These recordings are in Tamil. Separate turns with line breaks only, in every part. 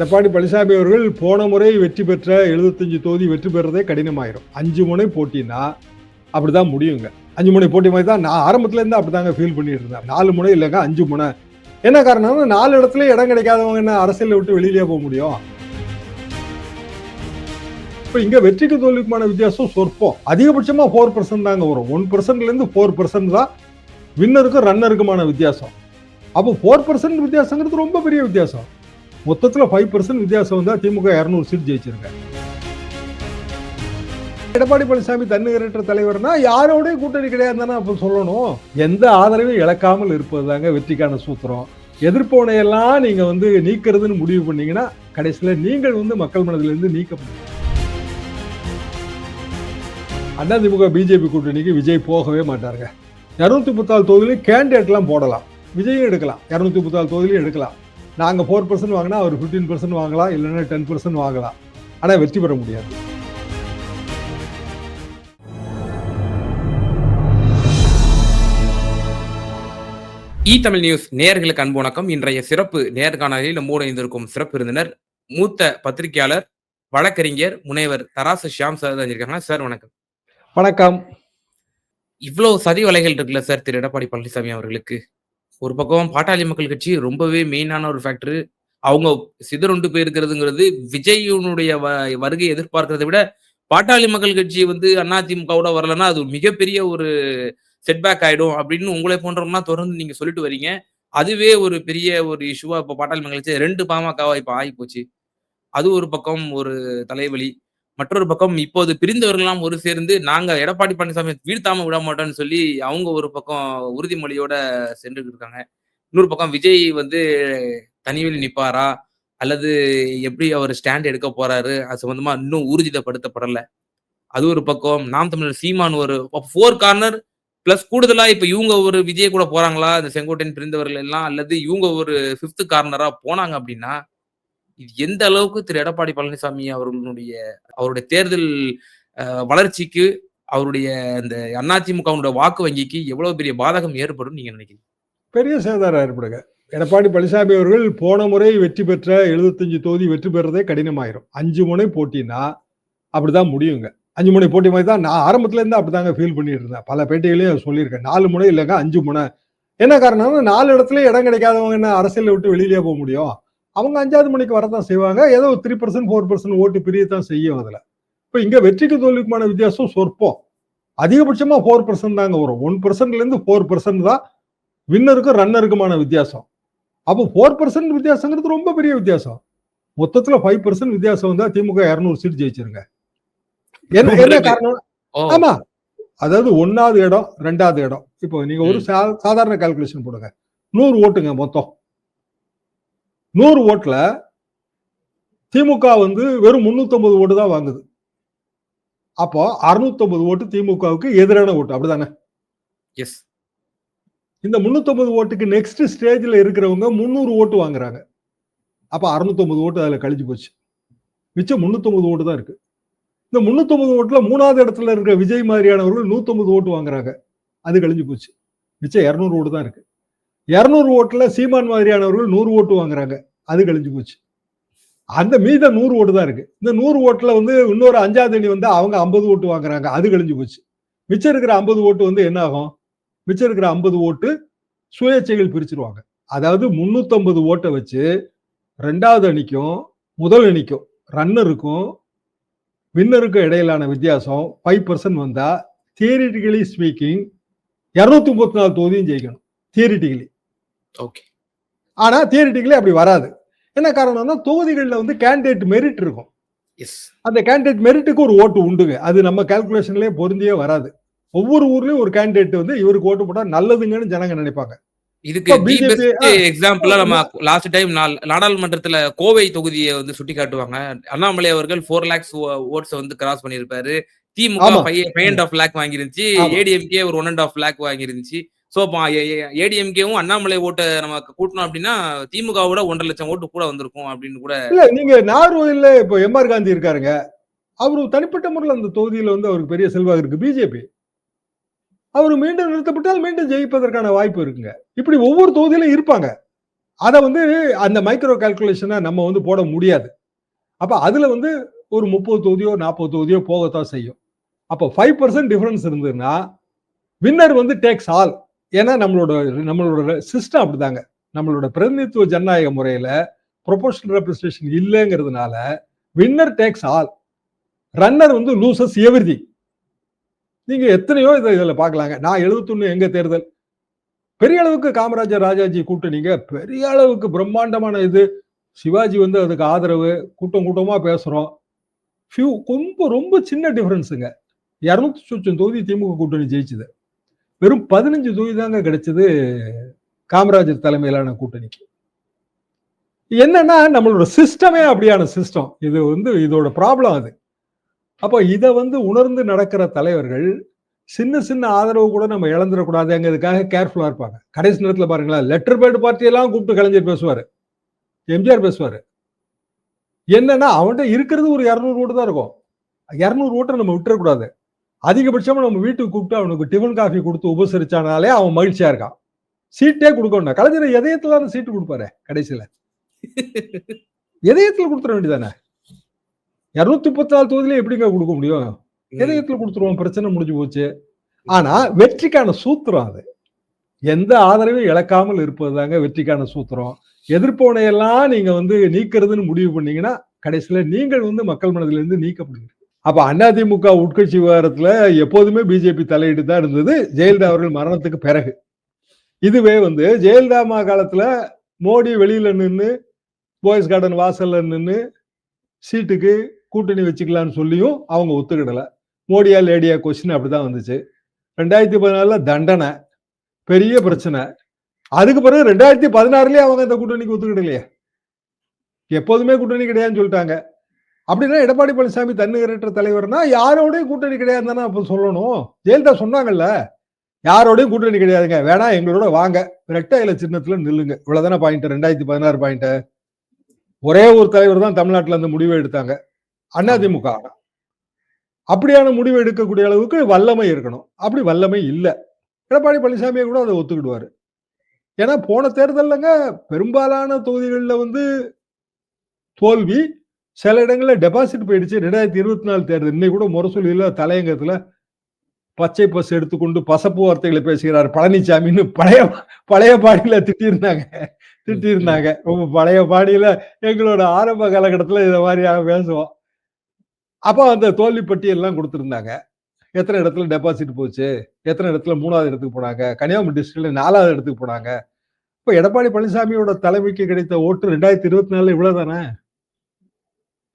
எடப்பாடி பழனிசாமி அவர்கள் போன முறை வெற்றி பெற்ற 75 தொகுதி வெற்றி பெறதே கடினமாயிரும். அஞ்சு முனை போட்டினா அப்படிதான் முடியுங்க. அஞ்சு முனை போட்டி மாதிரி தான் நான் ஆரம்பத்துல இருந்து அப்படிதாங்க ஃபீல் பண்ணிட்டு இருந்தேன். நாலு முனை இல்லைங்க அஞ்சு முனை. என்ன காரணம்னா நாலு இடத்துல இடம் கிடைக்காதவங்க என்ன அரசியலை விட்டு வெளியிலே போக முடியும்? இப்போ இங்க வெற்றிக்கு தோல்விக்குமான வித்தியாசம் சொற்பம். அதிகபட்சமா ஃபோர் பர்சன்ட் தாங்க வரும். ஒன் பர்சன்ட்ல இருந்து ஃபோர் பர்சன்ட் தான் வின்னருக்கும் ரன்னருக்குமான வித்தியாசம். அப்போ ஃபோர் பர்சன்ட் வித்தியாசங்கிறது ரொம்ப பெரிய வித்தியாசம். மொத்தத்துல ஃபைவ் பர்சன்ட் வித்தியாசம் வந்தா திமுக இரநூறு சீட் ஜெயிச்சிருங்க. எடப்பாடி பழனிசாமி தன்னிகரற்ற தலைவர்னா யாரோடய கூட்டணி கிடையாதுன்னு அப்ப சொல்லணும். எந்த ஆதரவையும் இழக்காமல் இருப்பதுதாங்க வெற்றிக்கான சூத்திரம். எதிர்ப்பவனை எல்லாம் நீங்க வந்து நீக்கிறதுன்னு முடிவு பண்ணீங்கன்னா கடைசியில நீங்கள் வந்து மக்கள் மனதிலிருந்து நீக்கப்படும். அதிமுக பிஜேபி கூட்டணிக்கு விஜய் போகவே மாட்டாருங்க. இரநூத்தி முப்பத்தாறு தொகுதியிலும் கேண்டிடேட்லாம் போடலாம். விஜயும் எடுக்கலாம். இரநூத்தி முப்பத்தாறு தொகுதியிலும் எடுக்கலாம். நாங்கள் ஃபோர் பர்சன்ட் வாங்கினா அவர் ஃபிஃப்டீன் பர்சன்ட் வாங்கலாம் இல்லைன்னா டென் பர்சன்ட் வாங்கலாம். ஆனால் வெற்றி பெற முடியாது.
இ தமிழ் நியூஸ் நேயர்களுக்கு அன்பு வணக்கம். இன்றைய சிறப்பு நேர்காணலில் நம்மோடு இணைந்திருக்கும் சிறப்பு விருந்தினர் மூத்த பத்திரிகையாளர் வழக்கறிஞர் முனைவர் தராசு ஷியாம் சார் இருக்காங்க. சார் வணக்கம்.
வணக்கம்.
இவ்வளவு சதி வலைகள் இருக்குல்ல சார் திரு எடப்பாடி பழனிசாமி அவர்களுக்கு? ஒரு பக்கம் பாட்டாளி மக்கள் கட்சி ரொம்பவே மெயினான ஒரு ஃபேக்டர் அவங்க சிதறுண்டு போயிருக்கிறதுங்கிறது விஜயனுடைய வ- வருகை எதிர்பார்க்கிறதை விட பாட்டாளி மக்கள் கட்சி வந்து அதிமுகவோட வரலன்னா அது மிகப்பெரிய ஒரு செட்பேக் ஆயிடும் அப்படின்னு உங்களை போன்றவங்கலாம் தொடர்ந்து நீங்க சொல்லிட்டு வரீங்க. அதுவே ஒரு பெரிய ஒரு இஷ்யூவா இப்போ பாட்டாளி மக்கள் கட்சி ரெண்டு பாமகவா இப்ப ஆகி போச்சு அது ஒரு பக்கம் ஒரு தலைவலி. மற்றொரு பக்கம் இப்போது பிரிந்தவர்கள்லாம் ஒரு சேர்ந்து நாங்க எடப்பாடி பழனிசாமி வீழ்த்தாம விட மாட்டோம்னு சொல்லி அவங்க ஒரு பக்கம் உறுதிமொழியோட சென்று இருக்காங்க. இன்னொரு பக்கம் விஜய் வந்து தனிவெளி நிப்பாரா? அல்லது எப்படி அவர் ஸ்டாண்ட் எடுக்க போறாரு? அது சம்பந்தமா இன்னும் ஊர்ஜிதப்படுத்தப்படல. அது ஒரு பக்கம். நாம் தமிழர் சீமான் ஒரு ஃபோர் கார்னர் பிளஸ் கூடுதலா இப்ப இவங்க ஒரு விஜய் கூட போறாங்களா? இந்த செங்கோட்டையன் பிரிந்தவர்கள் எல்லாம் அல்லது இவங்க ஒரு ஃபிஃப்த் கார்னரா போனாங்க அப்படின்னா இது எந்த அளவுக்கு திரு எடப்பாடி பழனிசாமி அவர்களுடைய அவருடைய தேர்தல் வளர்ச்சிக்கு அவருடைய அந்த அதிமுகவுடைய வாக்கு வங்கிக்கு எவ்வளவு பெரிய பாதகம் ஏற்படும் நீங்க நினைக்கிறீங்க?
பெரிய சேதாரம் ஏற்படுங்க. எடப்பாடி பழனிசாமி அவர்கள் போன முறை வெற்றி பெற்ற 75 தொகுதி வெற்றி பெறதே கடினமாயிரும். அஞ்சு முனை போட்டினா அப்படிதான் முடியுங்க. அஞ்சு முனை போட்டி மாதிரி தான் நான் ஆரம்பத்துல இருந்து அப்படிதாங்க ஃபீல் பண்ணிட்டு இருந்தேன். பல பேட்டிகளையும் சொல்லியிருக்கேன் நாலு முனை இல்லைங்க அஞ்சு முனை. என்ன காரணம்னா நாலு இடத்துல இடம் கிடைக்காதவங்க என்ன அரசியலை விட்டு வெளியிலேயே போக முடியும்? அவங்க அஞ்சாவது மணிக்கு வரதான் செய்வாங்க. ஏதோ த்ரீ பர்சன்ட் ஃபோர் பர்சன்ட் ஓட்டு பிரியத்தான் செய்யும் அதுல. இப்போ இங்க வெற்றிக்கு தோல்விக்குமான வித்தியாசம் சொற்பம். அதிகபட்சமா ஃபோர் பர்சன்ட் தாங்க வரும். ஒன் பர்சன்ட்ல இருந்து ஃபோர் பர்சன்ட் தான் வின்னருக்கும் ரன்னருக்குமான வித்தியாசம். அப்போ ஃபோர் பர்சன்ட் வித்தியாசங்கிறது ரொம்ப பெரிய வித்தியாசம். மொத்தத்துல ஃபைவ் பர்சன்ட் வித்தியாசம் வந்தா திமுக இரநூறு சீட் ஜெயிச்சிருங்க. என்ன என்ன காரணம்? ஆமா. அதாவது ஒன்னாவது இடம் ரெண்டாவது இடம். இப்போ நீங்க ஒரு சா- சாதாரண கால்குலேஷன் போடுங்க. நூறு ஓட்டுங்க மொத்தம். நூறு ஓட்டுல திமுக வந்து வெறும் 350 ஓட்டு தான் வாங்குது. அப்போ 650 ஓட்டு திமுகவுக்கு எதிரான ஓட்டு அப்படிதானே?
எஸ்
இந்த 350 ஓட்டுக்கு நெக்ஸ்ட் ஸ்டேஜ்ல இருக்கிறவங்க 300 ஓட்டு வாங்குறாங்க. அப்ப 650 ஓட்டு அதுல கழிஞ்சு போச்சு. மிச்சம் 350 ஓட்டு தான் இருக்கு. இந்த 350 ஓட்டுல மூணாவது இடத்துல இருக்கிற விஜய் மாதிரியானவர்கள் 150 ஓட்டு வாங்குறாங்க. அது கழிஞ்சு போச்சு. மிச்சம் 200 ஓட்டு தான் இருக்கு. இரநூறு ஓட்டில் சீமான் மாதிரியானவர்கள் நூறு ஓட்டு வாங்குறாங்க. அது கழிஞ்சு போச்சு. அந்த மீத நூறு ஓட்டு தான் இருக்கு. இந்த நூறு ஓட்டில் வந்து இன்னொரு அஞ்சாவது அணி வந்து அவங்க 50 ஓட்டு வாங்குறாங்க. அது கழிஞ்சு போச்சு. மிச்சம் இருக்கிற 50 ஓட்டு வந்து என்ன ஆகும்? மிச்சம் இருக்கிற 50 ஓட்டு சுயேட்சைகள் பிரிச்சிருவாங்க. அதாவது 350 ஓட்டை வச்சு ரெண்டாவது அணிக்கும் முதல் அணிக்கும் ரன்னருக்கும் வின்னருக்கும் இடையிலான வித்தியாசம் ஃபைவ் பர்சன்ட் வந்தால் தியரிட்டிக்கலி ஸ்பீக்கிங் இரநூத்தி முப்பத்தி நாலு தொகுதியும் ஜெயிக்கணும். தியரிட்டிக்கலி
ஓகே
ஆனா தியரிட்டிக்கலி அப்படி வராது. என்ன காரணம்னா தொகுதிகளில் வந்து கேண்டிடேட் மெரிட் இருக்கும்.
எஸ்
அந்த கேண்டிடேட் மெரிட்டுக்கு ஒரு ஓட்டு உண்டுங்க. அது நம்ம கால்குலேஷன்லயே பொருந்தியே வராது. ஒவ்வொரு ஊர்லயும் ஒரு கேண்டிடேட் வந்து இவருக்கு ஓட்டு போட்டா நல்லதுங்கன்னு ஜனங்க நினைப்பாங்க.
இதுக்கு எக்ஸாம்பிளா நம்ம லாஸ்ட் டைம் நாடாளுமன்றத்துல கோவை தொகுதியை வந்து சுட்டி காட்டுவாங்க அண்ணாமலை அவர்கள் ஃபோர் லேக்ஸ் ஓட்ஸ் வந்து கிராஸ் பண்ணிருப்பாரு DMK. Five and half lakh வாங்கிருந்துச்சு. ADMK ஒரு ஒன் அண்ட் ஆஃப் லேக் வாங்கிருந்துச்சு. ஸோ ஏடிஎம்கேவும் அண்ணாமலை ஓட்டை நம்ம கூட்டணும் அப்படின்னா திமுகவோட ஒன்றரை லட்சம் ஓட்டு கூட வந்திருக்கும் அப்படின்னு கூட
இல்ல நீங்க நார்வேல இப்போ எம்ஆர் காந்தி இருக்காருங்க அவரு தனிப்பட்ட முறையில் அந்த தொகுதியில வந்து அவருக்கு பெரிய செல்வாக்கு இருக்கு பிஜேபி அவர் மீண்டும் நிறுத்தப்பட்டால் மீண்டும் ஜெயிப்பதற்கான வாய்ப்பு இருக்குங்க இப்படி ஒவ்வொரு தொகுதியிலும் இருப்பாங்க அத வந்து அந்த மைக்ரோ கால்குலேஷனை நம்ம வந்து போட முடியாது. அப்ப அதுல வந்து ஒரு 30 தொகுதியோ, 40 தொகுதியோ போகத்தான் செய்யும். அப்போ ஃபைவ் பர்சன்ட் டிஃபரன்ஸ் இருந்ததுன்னா, வின்னர் வந்து டேக்ஸ் ஆல். ஏன்னா நம்மளோட நம்மளோட சிஸ்டம் அப்படிதாங்க. நம்மளோட பிரதிநிதித்துவ ஜனநாயக முறையில ப்ரொபோஷனல் ரெப்ரஸன்டேஷன் இல்லைங்கிறதுனால வின்னர் டேக்ஸ் ஆல். ரன்னர் வந்து லூசஸ் எவ்ரிதி நீங்க எத்தனையோ இதை இதில் பார்க்கலாங்க. நான் 71 எங்க தேர்தல். பெரிய அளவுக்கு காமராஜர், ராஜாஜி கூட்டணிங்க பெரிய அளவுக்கு பிரம்மாண்டமான இது. சிவாஜி வந்து அதுக்கு ஆதரவு. கூட்டம் கூட்டமாக பேசுகிறோம் ஃபியூ ரொம்ப ரொம்ப சின்ன டிஃபரன்ஸுங்க. 200 சொச்சம் தொகுதி திமுக கூட்டணி ஜெயிச்சுது வெறும் 15 தொகுதி தாங்க கிடைச்சது காமராஜர் தலைமையிலான கூட்டணிக்கு. என்னன்னா நம்மளோட சிஸ்டமே அப்படியான சிஸ்டம். இது வந்து இதோட ப்ராப்ளம் அது. அப்போ இதை வந்து உணர்ந்து நடக்கிற தலைவர்கள், சின்ன சின்ன ஆதரவு கூட நம்ம இழந்துறக்கூடாதுங்கிறதுக்காக கேர்ஃபுல்லாக இருப்பாங்க. கடைசி நேரத்தில் பாருங்களேன், லெட்டர் பேட் பார்ட்டியெல்லாம் கூப்பிட்டு கலைஞர் பேசுவார் எம்ஜிஆர் பேசுவார் என்னன்னா அவன்கிட்ட இருக்கிறது ஒரு 200 ஓட்டு தான் இருக்கும். இரநூறு ஓட்டை நம்ம விட்டுறக்கூடாது. அதிகபட்சமா நம்ம வீட்டுக்கு கூப்பிட்டு அவனுக்கு டிஃபன், காஃபி குடுத்து உபசரிச்சானாலே அவன் மகிழ்ச்சியா இருக்கான். சீட்டே குடுக்க வேண்டாம். கலைஞர் எதயத்துல அந்த சீட்டு கொடுப்பாரு கடைசியில இதயத்துல குடுத்துற வேண்டியதானே. 234 தொகுதியில எப்படிங்க குடுக்க முடியும்?
எதயத்துல
இதயத்துல பிரச்சனை முடிஞ்சு போச்சு. ஆனா வெற்றிக்கான சூத்திரம் அது. எந்த ஆதரவையும் இழக்காமல் இருப்பது தாங்க வெற்றிக்கான சூத்திரம். எதிர்ப்போனையெல்லாம் நீங்க வந்து நீக்கிறதுன்னு முடிவு பண்ணீங்கன்னா, கடைசியில நீங்கள் வந்து மக்கள் மனதிலிருந்து நீக்கப்படுவீர்கள். அப்போ அதிமுக உட்கட்சி விவகாரத்தில் எப்போதுமே பிஜேபி தலையிட்டு தான் இருந்தது. ஜெயலலிதா அவர்கள் மரணத்துக்கு பிறகு. இதுவே வந்து ஜெயலலிதா அம்மா காலத்தில் மோடி வெளியில் நின்று போயஸ் கார்டன் வாசலில் நின்று சீட்டுக்கு கூட்டணி வச்சுக்கலான்னு சொல்லியும் அவங்க ஒத்துக்கிடலை மோடியா, லேடியா கொஸ்டின் அப்படிதான் வந்துச்சு. 2014ல தண்டனை. பெரிய பிரச்சனை. அதுக்கு பிறகு 2016லயே அவங்க இந்த கூட்டணிக்கு ஒத்துக்கிடலையே. எப்போதுமே கூட்டணி கிடையாதுன்னு சொல்லிட்டாங்க. அப்படின்னா எடப்பாடி பழனிசாமி தன்னிகரற்ற தலைவர்னா யாரோடையும் கூட்டணி கிடையாது தானே அப்போ சொல்லணும். ஜெயலலிதா சொன்னாங்கல்ல. யாரோடையும் கூட்டணி கிடையாதுங்க. வேணா எங்களோட வாங்க. ரெட்டை இலை சின்னத்துல நில்லுங்க. இவ்வளவுதானே பாயிண்ட் 2016 பாயிண்ட். ஒரே ஒரு தலைவர் தான் தமிழ்நாட்டில் அந்த முடிவை எடுத்தாங்க. அதிமுக. அப்படியான முடிவு எடுக்கக்கூடிய அளவுக்கு வல்லமை இருக்கணும். அப்படி வல்லமை இல்லை எடப்பாடி பழனிசாமியை கூட அதை ஒத்துக்கிடுவாரு. ஏன்னா போன தேர்தலில்ங்க பெரும்பாலான தொகுதிகளில் வந்து தோல்வி. சில இடங்களில் டெபாசிட் போயிடுச்சு. 2024 தேர்தல். இன்னைக்கு கூட முரசொலியில தலையங்கத்தில் பச்சை பஸ் எடுத்துக்கொண்டு பசப்பு வார்த்தைகளை பேசுகிறார் பழனிசாமின்னு பழைய பழைய பாடியில் திட்டியிருந்தாங்க. திட்டியிருந்தாங்க. ரொம்ப பழைய பாடியில் எங்களோட ஆரம்ப காலகட்டத்தில் இதை மாதிரியாக பேசுவோம். அப்போ அந்த தோல்வி கொடுத்துருந்தாங்க எத்தனை இடத்துல டெபாசிட் போச்சு? எத்தனை இடத்துல மூணாவது இடத்துக்கு போனாங்க? கன்னியாகுமரி டிஸ்ட்ரிக்ட்ல நாலாவது இடத்துக்கு போனாங்க. இப்போ எடப்பாடி பழனிசாமியோட தலைமைக்கு கிடைத்த ஓட்டு ரெண்டாயிரத்தி இருபத்தி 2024ல இவ்வளோ தானே.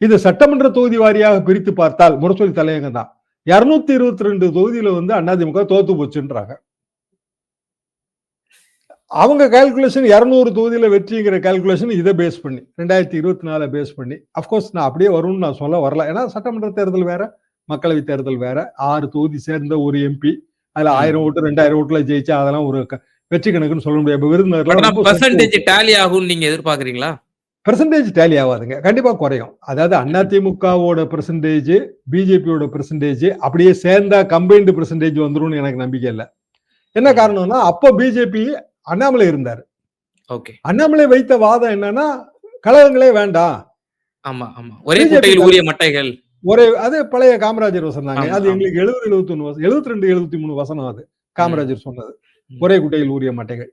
இது சட்டமன்ற தொகுதி வாரியாக பிரித்து பார்த்தால் முரசொலி தலையங்கம் தான். 222 தொகுதியில வந்து அதிமுக தோத்து போச்சுன்றாங்க. அவங்க கால்குலேஷன் 200 தொகுதியில வெற்றிங்கிற கால்குலேஷன் இத பேஸ் பண்ணி 2024 பேஸ் பண்ணி. அஃப் கோர்ஸ் நான் அப்படியே வரும்னு நான் சொல்ல வரல. ஏன்னா சட்டமன்ற தேர்தல் வேற, மக்களவை தேர்தல் வேற. 6 தொகுதி சேர்ந்த ஒரு எம்பி. அதுல 1000
ம்.
ஓட்டு 2000 ஓட்டுல ஜெயிச்சா அதெல்லாம் ஒரு வெற்றி கணக்குன்னு சொல்ல முடியாது. விருந்தினர்லாம்
டேலி ஆகும்னு நீங்க எதிர்பார்க்கிறீங்களா?
Percentage tally ஆவாதுங்க. கண்டிப்பா குறையும். அதாவது அதிமுகவோட பெர்சன்டேஜ், பிஜேபியோட பெர்சன்டேஜ் அப்படியே சேர்ந்தா கம்பைன்ட் பெர்சன்டேஜ் வந்துரும்னு எனக்கு நம்பிக்கை இல்ல. என்ன. காரணம்னா, அப்ப பிஜேபி அண்ணாமலை இருந்தாரு.
ஓகே.
அண்ணாமலை வைத்த வாதம் என்னன்னா, கழகங்களே வேண்டாம்.
ஆமா, ஆமா. ஒரே ஊறிய மட்டைகள்.
ஒரே அது பழைய காமராஜர் வசனம் தாங்க. அது. எங்களுக்கு 70, 71 வசனம் 72, 73 வசனம் அது. காமராஜர் சொன்னது. ஒரே குட்டையில் ஊறிய மட்டைகள்.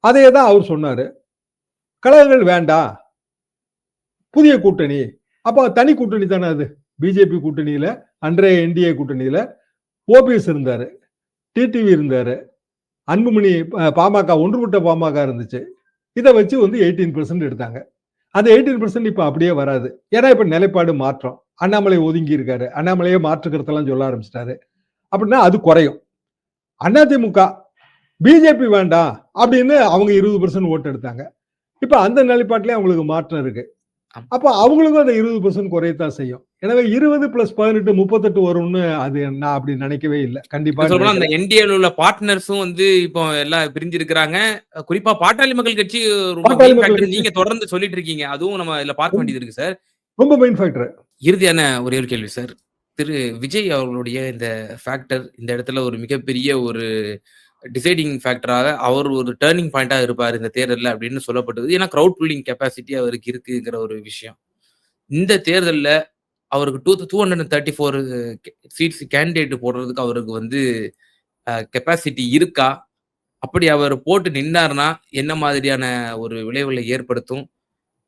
அதே தான் அவர் சொன்னாரு. கழகங்கள் வேண்டாம். புதிய கூட்டணி. அப்போ தனி கூட்டணி தானே அது. பிஜேபி கூட்டணியில் அன்றைய என்டிஏ கூட்டணியில் ஓபிஎஸ் இருந்தார் டிடிவி இருந்தார் அன்புமணி பாமக ஒன்றுபட்ட பாமக இருந்துச்சு. இதை வச்சு வந்து 18% எடுத்தாங்க. அந்த எயிட்டீன் பெர்சன்ட் இப்போ அப்படியே வராது. ஏன்னா இப்போ நிலைப்பாடு மாற்றம். அண்ணாமலை ஒதுங்கி இருக்காரு. அண்ணாமலையே மாற்றுக்கிறதெல்லாம் சொல்ல ஆரம்பிச்சிட்டாரு அப்படின்னா அது குறையும். அதிமுக பிஜேபி வேண்டாம் அப்படின்னு அவங்க 20% ஓட்டு எடுத்தாங்க. இப்ப அந்த நிலைப்பாட்டிலே அவங்களுக்கு மாற்றம் இருக்கு. அப்ப அவங்களுக்கும் அந்த 20% குறையத்தான் செய்யும். எனவே 20 பிளஸ் 18 38 வரும்னு அது நான் அப்படி நினைக்கவே இல்ல. கண்டிப்பா
அந்த. என்டிஏல உள்ள பார்ட்னர்ஸும் வந்து இப்போ எல்லாம் பிரிஞ்சிருக்கிறாங்க. குறிப்பா பாட்டாளி மக்கள் கட்சி ரொம்ப நீங்க தொடர்ந்து சொல்லிட்டு இருக்கீங்க. அதுவும் நம்ம இதுல பார்க்க வேண்டியது இருக்கு சார்.
ரொம்ப மெயின் ஃபேக்டர்.
இறுதியான ஒரே ஒரு கேள்வி சார். திரு விஜய் அவர்களுடைய இந்த ஃபேக்டர் இந்த இடத்துல ஒரு மிகப்பெரிய ஒரு டிசைடிங் ஃபேக்டராக அவர் ஒரு டர்னிங் பாயிண்டாக இருப்பார் இந்த தேர்தலில் அப்படின்னு சொல்லப்பட்டது. ஏன்னா க்ரௌட் பில்டிங் கெப்பாசிட்டி அவருக்கு இருக்குங்கிற ஒரு விஷயம். இந்த தேர்தலில் அவருக்கு டூ 234 சீட்ஸ் கேண்டிடேட் போடுறதுக்கு அவருக்கு வந்து கெப்பாசிட்டி இருக்கா? அப்படி அவர் போட்டு நின்னார்னா, என்ன மாதிரியான ஒரு விளைவுகளை ஏற்படுத்தும்?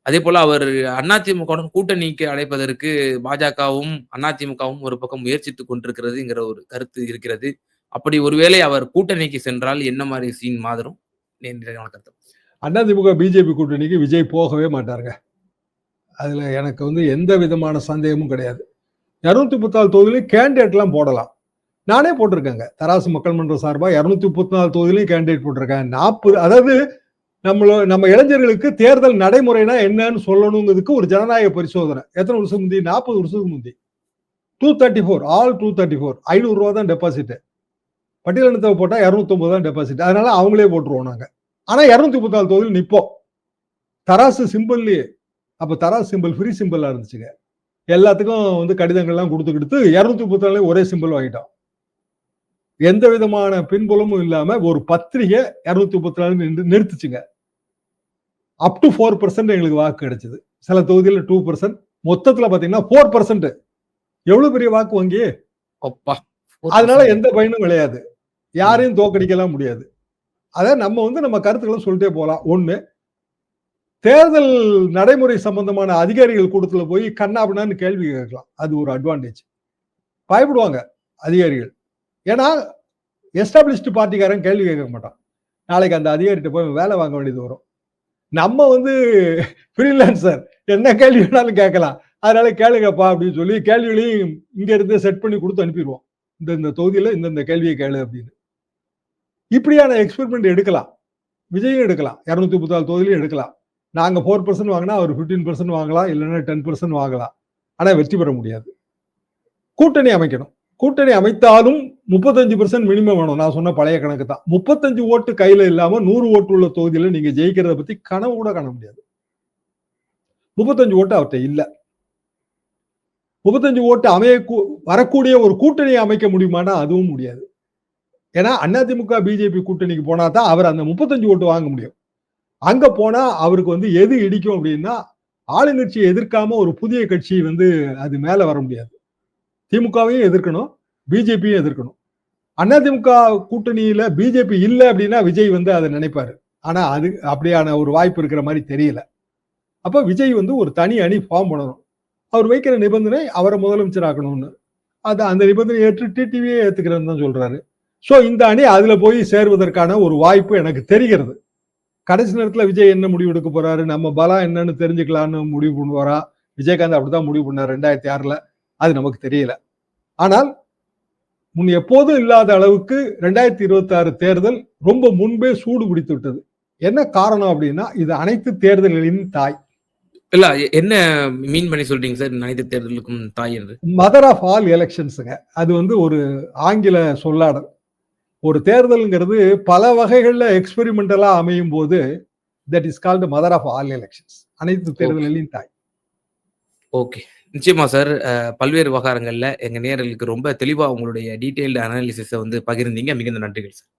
அதே போல் அவர் அதிமுகவுடன் கூட்டணிக்கு அழைப்பதற்கு பாஜகவும், அதிமுகவும் ஒரு பக்கம் முயற்சித்து கொண்டிருக்கிறதுங்கிற ஒரு கருத்து இருக்கிறது. அப்படி ஒருவேளை அவர் கூட்டணிக்கு சென்றால் என்ன மாதிரி சீன் மாறும்? என்னோட கருத்து.
அதிமுக, பிஜேபி கூட்டணிக்கு விஜய் போகவே மாட்டாருங்க. அதில் எனக்கு வந்து எந்த விதமான சந்தேகமும் கிடையாது. இரநூத்தி முப்பத்தாலு தொகுதியிலையும் கேண்டிடேட்லாம் போடலாம். நானே போட்டிருக்கேங்க. தராசு மக்கள் மன்ற சார்பாக இரநூத்தி முப்பத்தி நாலு தொகுதியிலையும் கேண்டிடேட் போட்டிருக்கேன். 40 அதாவது நம்மளோ நம்ம இளைஞர்களுக்கு தேர்தல் நடைமுறைனா என்னன்னு சொல்லணுங்கிறதுக்கு ஒரு ஜனநாயக பரிசோதனை. எத்தனை வருஷம் முந்தி? 40 வருஷத்துக்கு முந்தி. 234 ஆல் டூ தேர்ட்டி ஃபோர் ஐநூறுரூவா தான் டெபாசிட்டு பட்டியலினத்தை போட்டா 209 தான் டெபாசிட். அதனால அவங்களே போட்டுருவோம் நாங்க. ஆனா 234 தொகுதியில் நிப்போம். தராசு சிம்பிள்லயே அப்ப தராசு சிம்பிள் ஃப்ரீ சிம்பிளா இருந்துச்சுங்க. எல்லாத்துக்கும் வந்து கடிதங்கள்லாம் குடுத்துக்கிடுத்து 234 ஒரே சிம்பிள் வாங்கிட்டோம். எந்த விதமான பின்புலமும் இல்லாம ஒரு பத்திரிகை 234 நின்று நிறுத்துச்சுங்க. அப் டு 4% எங்களுக்கு வாக்கு கிடைச்சது. சில தொகுதியில 2% மொத்தத்துல பாத்தீங்கன்னா 4% எவ்வளவு பெரிய வாக்கு வங்கி?
அப்பா!
அதனால எந்த பயனும் கிடையாது. யாரையும் தோற்கடிக்கலாம் முடியாது. அதை நம்ம வந்து நம்ம கருத்துக்களும் சொல்லிட்டே போகலாம் ஒன்று தேர்தல் நடைமுறை சம்பந்தமான அதிகாரிகள் கூட்டத்தில் போய் கண்ணாபினான்னு கேள்வி கேட்கலாம். அது ஒரு அட்வான்டேஜ். பயப்படுவாங்க அதிகாரிகள். ஏன்னா எஸ்டாப்ளிஷ்டு பார்ட்டிக்காரன் கேள்வி கேட்க மாட்டான். நாளைக்கு அந்த அதிகாரிகிட்ட போய் வேலை வாங்க வேண்டியது வரும். நம்ம வந்து ஃப்ரீலான்சர் என்ன கேள்வி வேணாலும் கேட்கலாம். அதனால கேளுங்கப்பா அப்படின்னு சொல்லி கேள்விகளையும் இங்க இருந்து செட் பண்ணி கொடுத்து அனுப்பிடுவோம் இந்த இந்த தொகுதியில இந்த இந்த கேள்விய கேளு அப்படின்னு. இப்படியான எக்ஸ்பெரிமெண்ட் எடுக்கலாம். விஜயும் எடுக்கலாம். இரநூத்தி முப்பத்தாறு தொகுதியிலையும் எடுக்கலாம். நாங்கள் ஃபோர் பர்சன்ட் வாங்கினா அவர் 15% வாங்கலாம். இல்லைன்னா டென் பர்சன்ட் வாங்கலாம். ஆனால் வெற்றி பெற முடியாது. கூட்டணி அமைக்கணும். கூட்டணி அமைத்தாலும் 35% மினிமம் வேணும். நான் சொன்ன பழைய கணக்கு தான். 35 ஓட்டு கையில் இல்லாமல் நூறு ஓட்டு உள்ள தொகுதியில் நீங்கள் ஜெயிக்கிறத பற்றி கனவு கூட காண முடியாது. 35 ஓட்டு அவர்கிட்ட இல்லை முப்பத்தஞ்சு ஓட்டு அமைய வரக்கூடிய ஒரு கூட்டணியை அமைக்க முடியுமானா அதுவும் முடியாது. ஏன்னா அதிமுக, பிஜேபி கூட்டணிக்கு போனா தான் அவர் அந்த 35 ஓட்டு வாங்க முடியும். அங்க போனா அவருக்கு வந்து எது இடிக்கும் அப்படின்னா, ஆளுங்கட்சியை எதிர்க்காம ஒரு புதிய கட்சி வந்து அது மேல வர முடியாது. திமுகவையும் எதிர்க்கணும், பிஜேபியும் எதிர்க்கணும். அதிமுக கூட்டணியில பிஜேபி இல்லை அப்படின்னா விஜய் வந்து அதை நினைப்பாரு. ஆனா அது அப்படியான ஒரு வாய்ப்பு இருக்கிற மாதிரி தெரியல. அப்ப விஜய் வந்து ஒரு தனி அணி ஃபார்ம் பண்ணணும். அவர் வைக்கிற நிபந்தனை அவரை முதலமைச்சர் ஆக்கணும்னு. அது அந்த நிபந்தனை ஏற்று டிடிவியே ஏத்துக்கிறேன்னு தான் சொல்றாரு. சோ இந்த அணி அதுல போய் சேர்வதற்கான ஒரு வாய்ப்பு எனக்கு தெரிகிறது. கடைசி நேரத்துல விஜய் என்ன முடிவு எடுக்க போறாரு? நம்ம பலம் என்னன்னு தெரிஞ்சுக்கலாம்னு முடிவு பண்ணுவாரா? விஜயகாந்த் அப்படிதான் முடிவு பண்ணார் 2006ல. அது நமக்கு தெரியல. ஆனால் முன் எப்போதும் இல்லாத அளவுக்கு 2026 தேர்தல் ரொம்ப முன்பே சூடு பிடித்து விட்டது. என்ன காரணம் அப்படின்னா, இது அனைத்து தேர்தல்களின் தாய்.
இல்ல என்ன மீன் பண்ணி சொல்றீங்க சார்? அனைத்து தேர்தலுக்கும் தாய் என்று.
மதர் ஆஃப் ஆல் எலக்ஷன்ஸ்ங்க. அது வந்து ஒரு ஆங்கில சொல்லாடல். ஒரு தேர்தல்ங்கிறது பல வகைகள்ல எக்ஸ்பெரிமெண்டலா அமையும் போது that is called mother of all elections. அனைத்து தேர்தல்களின் தாய்.
ஓகே. நிச்சயமா சார். பல்வேறு விவகாரங்கள்ல எங்க நேயர்களுக்கு ரொம்ப தெளிவா உங்களுடைய டீட்டெயில்டு அனாலிசிஸ வந்து பகிர்ந்தீங்க. மிகுந்த நன்றிகள் சார்.